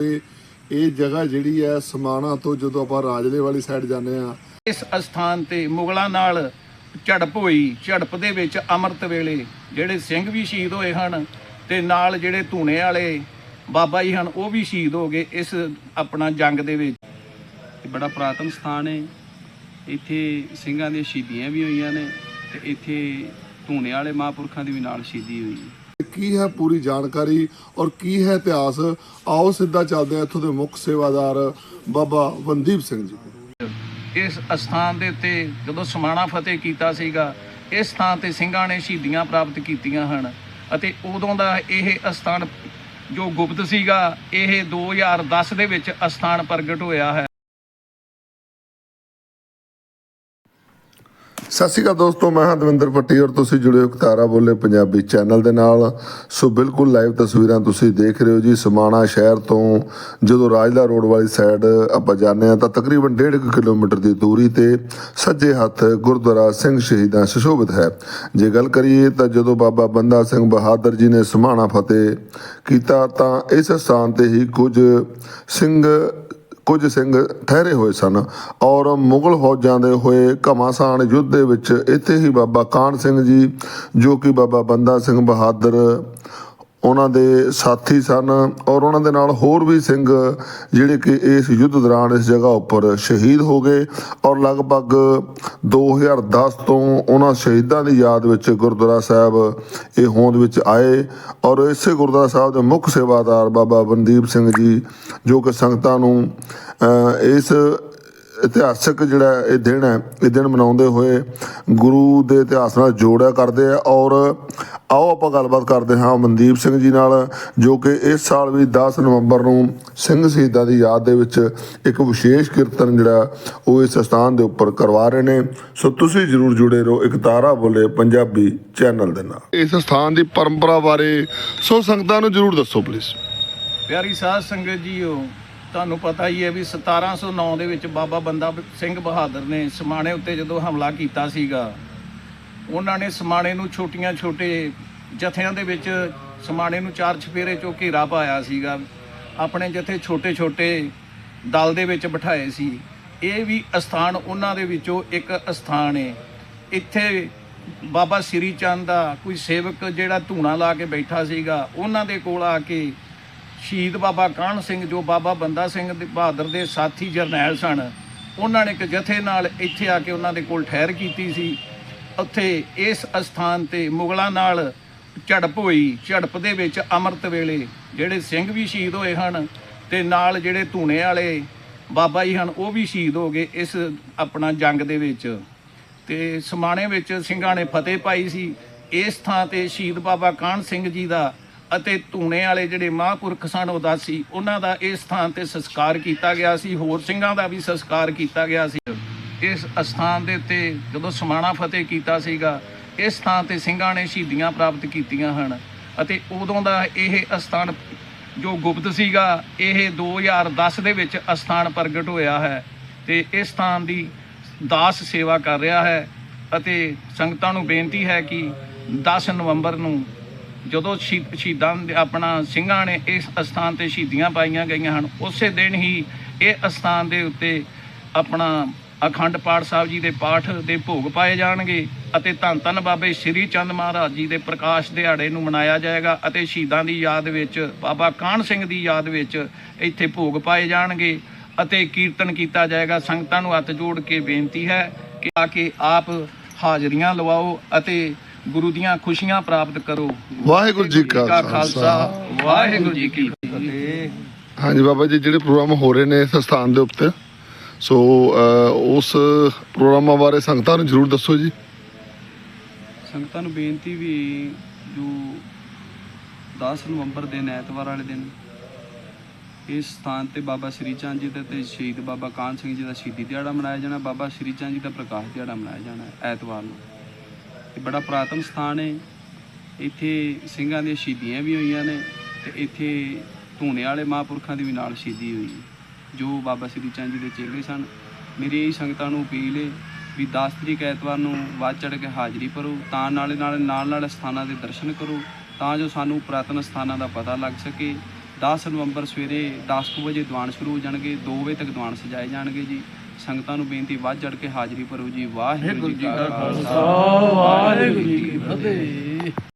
ਤੇ ਇਹ ਜਗ੍ਹਾ ਜਿਹੜੀ ਹੈ ਸਮਾਣਾ ਤੋਂ ਜਦੋਂ ਆਪਾਂ ਰਾਜਲੇ ਵਾਲੀ ਸਾਈਡ ਜਾਂਦੇ ਆ ਇਸ ਅਸਥਾਨ ਤੇ ਮੁਗਲਾਂ ਨਾਲ ਝੜਪ ਹੋਈ। ਝੜਪ ਦੇ ਵਿੱਚ ਅੰਮ੍ਰਿਤ ਵੇਲੇ ਜਿਹੜੇ ਸਿੰਘ ਵੀ ਸ਼ਹੀਦ ਹੋਏ ਹਨ ਤੇ ਨਾਲ ਜਿਹੜੇ ਧੂਣੇ ਵਾਲੇ ਬਾਬਾ ਜੀ ਹਨ ਉਹ ਵੀ ਸ਼ਹੀਦ ਹੋ ਗਏ ਇਸ ਆਪਣਾ ਜੰਗ ਦੇ ਵਿੱਚ। ਇਹ ਬੜਾ ਪੁਰਾਤਨ ਸਥਾਨ ਹੈ। ਇੱਥੇ ਸਿੰਘਾਂ ਦੀਆਂ ਸ਼ਹੀਦੀਆਂ ਵੀ ਹੋਈਆਂ ਨੇ ਤੇ ਇੱਥੇ ਧੂਣੇ ਵਾਲੇ ਮਹਾਂਪੁਰਖਾਂ ਦੀ ਵੀ ਨਾਲ ਸ਼ਹੀਦੀ ਹੋਈ ਹੈ। ਕੀ ਹੈ ਪੂਰੀ ਜਾਣਕਾਰੀ ਔਰ ਕੀ ਹੈ ਇਤਿਹਾਸ? ਆਓ ਸਿੱਧਾ ਚੱਲਦੇ ਆ ਇੱਥੋਂ ਦੇ ਮੁੱਖ ਸੇਵਾਦਾਰ ਬਾਬਾ ਵੰਦੀਪ ਸਿੰਘ ਜੀ। ਇਸ ਅਸਥਾਨ ਦੇ ਉੱਤੇ ਜਦੋਂ ਸਮਾਣਾ ਫਤਿਹ ਕੀਤਾ ਸੀਗਾ, ਇਸ ਥਾਂ ਤੇ ਸਿੰਘਾਂ ਨੇ ਸ਼ਹੀਦੀਆਂ ਪ੍ਰਾਪਤ ਕੀਤੀਆਂ ਹਨ ਅਤੇ ਉਦੋਂ ਦਾ ਇਹ ਅਸਥਾਨ ਜੋ ਗੁਪਤ ਸੀਗਾ, ਇਹ 2010 ਦੇ ਵਿੱਚ ਅਸਥਾਨ ਪ੍ਰਗਟ ਹੋਇਆ ਹੈ। ਸਤਿ ਸ਼੍ਰੀ ਅਕਾਲ ਦੋਸਤੋ, ਮੈਂ ਹਾਂ ਦਵਿੰਦਰ ਪੱਟੀ ਔਰ ਤੁਸੀਂ ਜੁੜੇ ਹੋ ਕਤਾਰਾ ਬੋਲੇ ਪੰਜਾਬੀ ਚੈਨਲ ਦੇ ਨਾਲ। ਸੋ ਬਿਲਕੁਲ ਲਾਈਵ ਤਸਵੀਰਾਂ ਤੁਸੀਂ ਦੇਖ ਰਹੇ ਹੋ ਜੀ ਸਮਾਣਾ ਸ਼ਹਿਰ ਤੋਂ। ਜਦੋਂ ਰਾਜਲਾ ਰੋਡ ਵਾਲੀ ਸਾਈਡ ਆਪਾਂ ਜਾਂਦੇ ਆ ਤਾਂ ਤਕਰੀਬਨ 1.5 ਕਿਲੋਮੀਟਰ ਦੀ ਦੂਰੀ ਤੇ ਸੱਜੇ ਹੱਥ ਗੁਰਦੁਆਰਾ ਸਿੰਘ ਸ਼ਹੀਦਾਂ ਸੁਸ਼ੋਭਿਤ ਹੈ। ਜੇ ਗੱਲ ਕਰੀਏ ਤਾਂ ਜਦੋਂ ਬਾਬਾ ਬੰਦਾ ਸਿੰਘ ਬਹਾਦਰ ਜੀ ਨੇ ਸਮਾਣਾ ਫਤਿਹ ਕੀਤਾ ਤਾਂ ਇਸ ਸਥਾਨ ਤੇ ਹੀ ਕੁਝ ਸਿੰਘ ਕੁਝ ਸਿੰਘ ਠਹਿਰੇ ਹੋਏ ਸਨ ਔਰ ਮੁਗਲ ਫੌਜਾਂ ਦੇ ਹੋਏ ਘਮਾਸਾਨ ਯੁੱਧ ਦੇ ਵਿੱਚ ਇੱਥੇ ਹੀ ਬਾਬਾ ਕਾਨ ਸਿੰਘ ਜੀ, ਜੋ ਕਿ ਬਾਬਾ ਬੰਦਾ ਸਿੰਘ ਬਹਾਦਰ ਉਹਨਾਂ ਦੇ ਸਾਥੀ ਸਨ ਔਰ ਉਹਨਾਂ ਦੇ ਨਾਲ ਹੋਰ ਵੀ ਸਿੰਘ ਜਿਹੜੇ ਕਿ ਇਸ ਯੁੱਧ ਦੌਰਾਨ ਇਸ ਜਗ੍ਹਾ ਉੱਪਰ ਸ਼ਹੀਦ ਹੋ ਗਏ ਔਰ ਲਗਭਗ 2010 ਤੋਂ ਉਹਨਾਂ ਸ਼ਹੀਦਾਂ ਦੀ ਯਾਦ ਵਿੱਚ ਗੁਰਦੁਆਰਾ ਸਾਹਿਬ ਇਹ ਹੋਂਦ ਵਿੱਚ ਆਏ ਔਰ ਇਸੇ ਗੁਰਦੁਆਰਾ ਸਾਹਿਬ ਦੇ ਮੁੱਖ ਸੇਵਾਦਾਰ ਬਾਬਾ ਬਨਦੀਪ ਸਿੰਘ ਜੀ ਜੋ ਕਿ ਸੰਗਤਾਂ ਨੂੰ ਇਸ ਇਤਿਹਾਸਕ ਜਿਹੜਾ ਇਹ ਦਿਨ ਹੈ ਇਹ ਦਿਨ ਮਨਾਉਂਦੇ ਹੋਏ ਗੁਰੂ ਦੇ ਇਤਿਹਾਸ ਨਾਲ ਜੋੜਿਆ ਕਰਦੇ ਆ ਔਰ ਆਓ ਆਪਾਂ ਗੱਲਬਾਤ ਕਰਦੇ ਹਾਂ ਮਨਦੀਪ ਸਿੰਘ ਜੀ ਨਾਲ ਜੋ ਕਿ ਇਸ ਸਾਲ ਵੀ 10 ਨਵੰਬਰ ਨੂੰ ਸਿੰਘ ਸ਼ਹੀਦਾਂ ਦੀ ਯਾਦ ਦੇ ਵਿੱਚ ਇੱਕ ਵਿਸ਼ੇਸ਼ ਕੀਰਤਨ ਜਿਹੜਾ ਉਹ ਇਸ ਸਥਾਨ ਦੇ ਉੱਪਰ ਕਰਵਾ ਰਹੇ ਨੇ। ਸੋ ਤੁਸੀਂ ਜਰੂਰ ਜੁੜੇ ਰਹੋ ਇੱਕ ਤਾਰਾ ਬੋਲੇ ਪੰਜਾਬੀ ਚੈਨਲ ਦੇ ਨਾਲ। ਇਸ ਸਥਾਨ ਦੀ ਪਰੰਪਰਾ ਬਾਰੇ ਸੋ ਸੰਗਤਾਂ ਨੂੰ ਜਰੂਰ ਦੱਸੋ ਪਲੀਜ਼ ਪਿਆਰੀ ਸਾਧ ਸੰਗਤ ਜੀਓ ਤੁਹਾਨੂੰ ਪਤਾ ਹੀ ਹੈ ਵੀ 1709 ਦੇ ਵਿੱਚ ਬਾਬਾ ਬੰਦਾ ਸਿੰਘ ਬਹਾਦਰ ਨੇ ਸਮਾਣੇ ਉੱਤੇ ਜਦੋਂ ਹਮਲਾ ਕੀਤਾ ਸੀਗਾ, ਉਹਨਾਂ ਨੇ ਸਮਾਣੇ ਨੂੰ ਛੋਟੀਆਂ ਛੋਟੇ ਜਥਿਆਂ ਦੇ ਵਿੱਚ ਸਮਾਣੇ ਨੂੰ ਚਾਰ ਛਪੇਰੇ ਚੋਂ ਘੇਰਾ ਪਾਇਆ ਸੀਗਾ, ਆਪਣੇ ਜਥੇ ਛੋਟੇ ਛੋਟੇ ਦਲ ਦੇ ਵਿੱਚ ਬਿਠਾਏ ਸੀ। ਇਹ ਵੀ ਅਸਥਾਨ ਉਹਨਾਂ ਦੇ ਵਿੱਚੋਂ ਇੱਕ ਅਸਥਾਨ ਹੈ ਇੱਥੇ ਬਾਬਾ ਸ੍ਰੀ ਚੰਦ ਦਾ ਕੋਈ ਸੇਵਕ ਜਿਹੜਾ ਧੂਣਾ ਲਾ ਕੇ ਬੈਠਾ ਸੀਗਾ, ਉਹਨਾਂ ਦੇ ਕੋਲ ਆ ਕੇ ਸ਼ਹੀਦ ਬਾਬਾ ਕਾਹਨ ਸਿੰਘ ਜੋ ਬਾਬਾ ਬੰਦਾ ਸਿੰਘ ਦੇ ਬਹਾਦਰ ਦੇ ਸਾਥੀ ਜਰਨੈਲ ਸਨ, ਉਹਨਾਂ ਨੇ ਇੱਕ ਜਥੇ ਨਾਲ ਇੱਥੇ ਆ ਕੇ ਉਹਨਾਂ ਦੇ ਕੋਲ ਠਹਿਰ ਕੀਤੀ ਸੀ। ਉੱਥੇ ਇਸ ਅਸਥਾਨ ਤੇ ਮੁਗਲਾਂ ਨਾਲ ਝੜਪ ਹੋਈ। ਝੜਪ ਦੇ ਵਿੱਚ ਅੰਮ੍ਰਿਤ ਵੇਲੇ ਜਿਹੜੇ ਸਿੰਘ ਵੀ ਸ਼ਹੀਦ ਹੋਏ ਹਨ ਤੇ ਨਾਲ ਜਿਹੜੇ ਧੂਣੇ ਵਾਲੇ ਬਾਬਾ ਜੀ ਹਨ, ਉਹ ਵੀ ਸ਼ਹੀਦ ਹੋ ਗਏ ਇਸ ਆਪਣਾ ਜੰਗ ਦੇ ਵਿੱਚ। ਤੇ ਸਮਾਣੇ ਵਿੱਚ ਸਿੰਘਾਂ ਨੇ ਫਤਿਹ ਪਾਈ ਸੀ। ਇਸ ਥਾਂ ਤੇ ਸ਼ਹੀਦ ਬਾਬਾ ਕਾਹਨ ਸਿੰਘ ਜੀ ਦਾ ਅਤੇ ਧੂਣੇ ਵਾਲੇ ਜਿਹੜੇ ਮਹਾਂਪੁਰਖ ਸਨ ਉਦਾਸੀ ਉਹਨਾਂ ਦਾ ਇਸ ਸਥਾਨ ਤੇ ਸੰਸਕਾਰ ਕੀਤਾ ਗਿਆ ਸੀ। ਹੋਰ ਸਿੰਘਾਂ ਦਾ ਵੀ ਸੰਸਕਾਰ ਕੀਤਾ ਗਿਆ ਸੀ। ਇਸ ਅਸਥਾਨ ਦੇ ਉੱਤੇ ਜਦੋਂ ਸਮਾਣਾ ਫਤਿਹ ਕੀਤਾ ਸੀਗਾ, ਇਸ ਸਥਾਨ ਤੇ ਸਿੰਘਾਂ ਨੇ ਸ਼ਹੀਦੀਆਂ ਪ੍ਰਾਪਤ ਕੀਤੀਆਂ ਹਨ। ਅਤੇ ਉਦੋਂ ਦਾ ਇਹ ਅਸਥਾਨ ਜੋ ਗੁਪਤ ਸੀਗਾ, ਇਹ 2010 ਦੇ ਵਿੱਚ ਅਸਥਾਨ ਪ੍ਰਗਟ ਹੋਇਆ ਹੈ ਤੇ ਇਸ ਸਥਾਨ ਦੀ ਦਾਸ ਸੇਵਾ ਕਰ ਰਿਹਾ ਹੈ। ਅਤੇ ਸੰਗਤਾਂ ਨੂੰ ਬੇਨਤੀ ਹੈ ਕਿ 10 ਨਵੰਬਰ ਨੂੰ ਜਦੋਂ ਸ਼ਹੀ- ਸ਼ਹੀਦਾਂ ਦੇ ਆਪਣਾ ਸਿੰਘਾਂ ਨੇ ਇਸ ਅਸਥਾਨ ਤੇ ਸ਼ਹੀਦੀਆਂ ਪਾਈਆਂ ਗਈਆਂ ਹਨ, ਉਸੇ ਦਿਨ ਹੀ ਇਹ ਅਸਥਾਨ ਦੇ ਉੱਤੇ ਆਪਣਾ ਅਖੰਡ ਪਾਠ ਸਾਹਿਬ ਜੀ ਦੇ ਪਾਠ ਦੇ ਭੋਗ ਪਾਏ ਜਾਣਗੇ ਅਤੇ ਧੰਨ ਧੰਨ ਬਾਬੇ ਸ੍ਰੀ ਚੰਦ ਮਹਾਰਾਜ ਜੀ ਦੇ ਪ੍ਰਕਾਸ਼ ਦਿਹਾੜੇ ਨੂੰ ਮਨਾਇਆ ਜਾਏਗਾ ਅਤੇ ਸ਼ਹੀਦਾਂ ਦੀ ਯਾਦ ਵਿੱਚ, ਬਾਬਾ ਕਾਹਨ ਸਿੰਘ ਦੀ ਯਾਦ ਵਿੱਚ ਇੱਥੇ ਭੋਗ ਪਾਏ ਜਾਣਗੇ ਅਤੇ ਕੀਰਤਨ ਕੀਤਾ ਜਾਏਗਾ। ਸੰਗਤਾਂ ਨੂੰ ਹੱਥ ਜੋੜ ਕੇ ਬੇਨਤੀ ਹੈ ਕਿ ਆ ਕੇ ਆਪ ਹਾਜ਼ਰੀਆਂ ਲਵਾਓ ਅਤੇ ਗੁਰੂ ਦੀਆਂ ਖੁਸ਼ੀਆਂ ਪ੍ਰਾਪਤ ਕਰੋ। ਵਾਹਿਗੁਰੂ ਜੀ ਕਾ ਖਾਲਸਾ। ਵਾਹਿਗੁਰੂ ਜੀ ਕੀ ਫਤਿਹ। ਹਾਂਜੀ ਬਾਬਾ ਜੀ ਜਿਹੜੇ ਪ੍ਰੋਗਰਾਮ ਹੋ ਰਹੇ ਨੇ ਇਸ ਸਥਾਨ ਦੇ ਉੱਤੇ ਸੋ ਉਸ ਪ੍ਰੋਗਰਾਮਾਂ ਬਾਰੇ ਸੰਗਤਾਂ ਨੂੰ ਜਰੂਰ ਦੱਸੋ ਜੀ। ਸੰਗਤਾਂ ਨੂੰ ਬੇਨਤੀ ਵੀ ਜੋ 10 ਨਵੰਬਰ ਦਿਨ ਐਤਵਾਰ ਵਾਲੇ ਦਿਨ ਇਸ ਸਥਾਨ ਤੇ ਬਾਬਾ ਸ੍ਰੀ ਚੰਦ ਜੀ ਦਾ ਤੇ ਸ਼ਹੀਦ ਬਾਬਾ ਕਾਹਨ ਸਿੰਘ ਜੀ ਦਾ ਸ਼ਹੀਦੀ ਦਿਹਾੜਾ ਮਨਾਇਆ ਜਾਣਾ ਬਾਬਾ ਸ੍ਰੀ ਚੰਦ ਜੀ ਦਾ ਪ੍ਰਕਾਸ਼ ਦਿਹਾੜਾ ਮਨਾਇਆ ਜਾਣਾ ਐਤਵਾਰ ਨੂੰ। ਇਹ ਬੜਾ ਪੁਰਾਤਨ ਸਥਾਨ ਹੈ। ਇੱਥੇ ਸਿੰਘਾਂ ਦੀਆਂ ਸ਼ਹੀਦੀਆਂ ਵੀ ਹੋਈਆਂ ਨੇ ਤੇ ਇੱਥੇ ਧੂਣੇ ਵਾਲੇ ਮਹਾਂਪੁਰਖਾਂ ਦੀ ਵੀ ਨਾਲ ਸ਼ਹੀਦੀ ਹੋਈ ਜੋ ਬਾਬਾ ਸ੍ਰੀ ਚੰਦ ਜੀ ਦੇ ਚੇਲੇ ਸਨ। ਮੇਰੀ ਇਹ ਸੰਗਤਾਂ ਨੂੰ ਅਪੀਲ ਹੈ ਵੀ 10 ਤਰੀਕ ਐਤਵਾਰ ਨੂੰ ਵੱਧ ਚੜ ਕੇ ਹਾਜ਼ਰੀ ਭਰੋ, ਤਾਂ ਨਾਲੇ ਨਾਲ ਨਾਲ ਨਾਲ ਸਥਾਨਾਂ ਦੇ ਦਰਸ਼ਨ ਕਰੋ, ਤਾਂ ਜੋ ਸਾਨੂੰ ਪੁਰਾਤਨ ਸਥਾਨਾਂ ਦਾ ਪਤਾ ਲੱਗ ਸਕੇ। 10 ਨਵੰਬਰ ਸਵੇਰੇ 10 ਕੁ ਵਜੇ ਦੀਵਾਨ ਸ਼ੁਰੂ ਹੋ ਜਾਣਗੇ 2 ਵਜੇ ਤੱਕ ਦੀਵਾਨ ਸਜਾਏ ਜਾਣਗੇ ਜੀ। ਸੰਗਤਾਂ ਨੂੰ ਬੇਨਤੀ ਵੱਧ ਚੜ ਕੇ ਹਾਜ਼ਰੀ ਭਰੋ ਜੀ। ਵਾਹਿਗੁਰੂ ਜੀ ਕਾ ਖਾਲਸਾ ਵਾਹਿਗੁਰੂ ਜੀ ਕੀ ਫਤਿਹ।